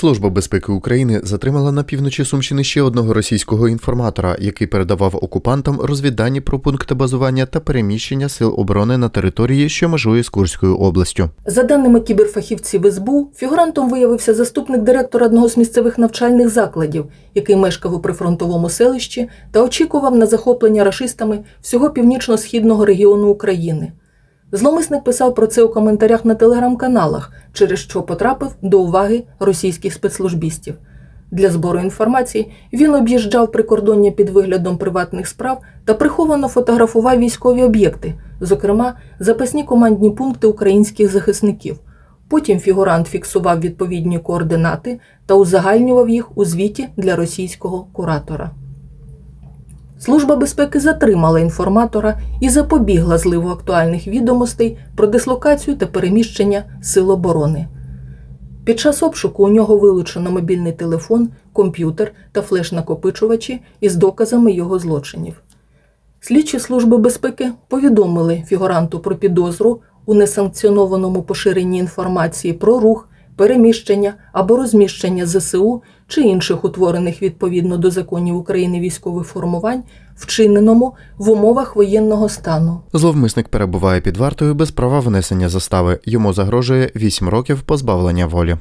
Служба безпеки України затримала на півночі Сумщини ще одного російського інформатора, який передавав окупантам розвіддані про пункти базування та переміщення сил оборони на території, що межує з Курською областю. За даними кіберфахівців СБУ, фігурантом виявився заступник директора одного з місцевих навчальних закладів, який мешкав у прифронтовому селищі та очікував на захоплення рашистами всього північно-східного регіону України. Зловмисник писав про це у коментарях на телеграм-каналах, через що потрапив до уваги російських спецслужбістів. Для збору інформації він об'їжджав прикордоння під виглядом приватних справ та приховано фотографував військові об'єкти, зокрема запасні командні пункти українських захисників. Потім фігурант фіксував відповідні координати та узагальнював їх у звіті для російського куратора. Служба безпеки затримала інформатора і запобігла зливу актуальних відомостей про дислокацію та переміщення сил оборони. Під час обшуку у нього вилучено мобільний телефон, комп'ютер та флеш-накопичувачі із доказами його злочинів. Слідчі служби безпеки повідомили фігуранту про підозру у несанкціонованому поширенні інформації про рух, переміщення або розміщення ЗСУ чи інших утворених відповідно до законів України військових формувань, вчиненому в умовах воєнного стану. Зловмисник перебуває під вартою без права внесення застави. Йому загрожує 8 років позбавлення волі.